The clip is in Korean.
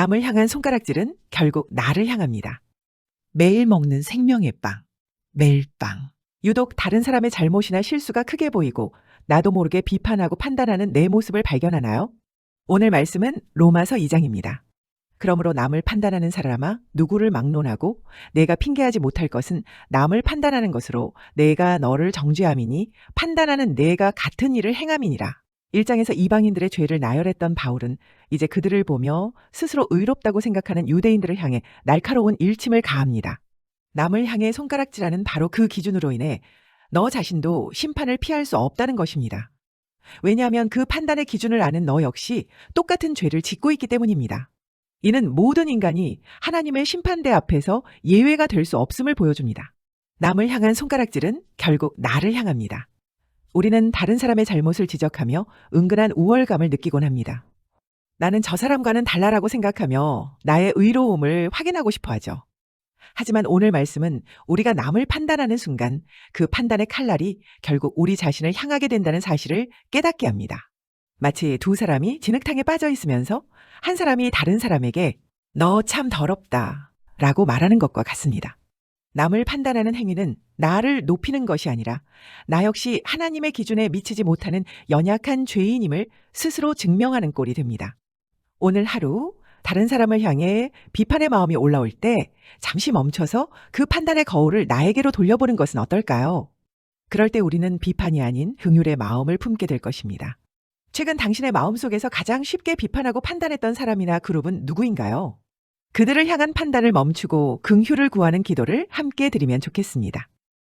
남을 향한 손가락질은 결국 나를 향합니다. 매일 먹는 생명의 빵, 멜빵. 유독 다른 사람의 잘못이나 실수가 크게 보이고 나도 모르게 비판하고 판단하는 내 모습을 발견하나요? 오늘 말씀은 로마서 2장입니다. 그러므로 남을 판단하는 사람아 누구를 막론하고 내가 핑계하지 못할 것은 남을 판단하는 것으로 내가 너를 정죄함이니 판단하는 내가 같은 일을 행함이니라. 일장에서 이방인들의 죄를 나열했던 바울은 이제 그들을 보며 스스로 의롭다고 생각하는 유대인들을 향해 날카로운 일침을 가합니다. 남을 향해 손가락질하는 바로 그 기준으로 인해 너 자신도 심판을 피할 수 없다는 것입니다. 왜냐하면 그 판단의 기준을 아는 너 역시 똑같은 죄를 짓고 있기 때문입니다. 이는 모든 인간이 하나님의 심판대 앞에서 예외가 될 수 없음을 보여줍니다. 남을 향한 손가락질은 결국 나를 향합니다. 우리는 다른 사람의 잘못을 지적하며 은근한 우월감을 느끼곤 합니다. 나는 저 사람과는 달라라고 생각하며 나의 의로움을 확인하고 싶어 하죠. 하지만 오늘 말씀은 우리가 남을 판단하는 순간 그 판단의 칼날이 결국 우리 자신을 향하게 된다는 사실을 깨닫게 합니다. 마치 두 사람이 진흙탕에 빠져 있으면서 한 사람이 다른 사람에게 너 참 더럽다 라고 말하는 것과 같습니다. 남을 판단하는 행위는 나를 높이는 것이 아니라 나 역시 하나님의 기준에 미치지 못하는 연약한 죄인임을 스스로 증명하는 꼴이 됩니다. 오늘 하루 다른 사람을 향해 비판의 마음이 올라올 때 잠시 멈춰서 그 판단의 거울을 나에게로 돌려보는 것은 어떨까요? 그럴 때 우리는 비판이 아닌 긍휼의 마음을 품게 될 것입니다. 최근 당신의 마음속에서 가장 쉽게 비판하고 판단했던 사람이나 그룹은 누구인가요? 그들을 향한 판단을 멈추고 긍휼을 구하는 기도를 함께 드리면 좋겠습니다.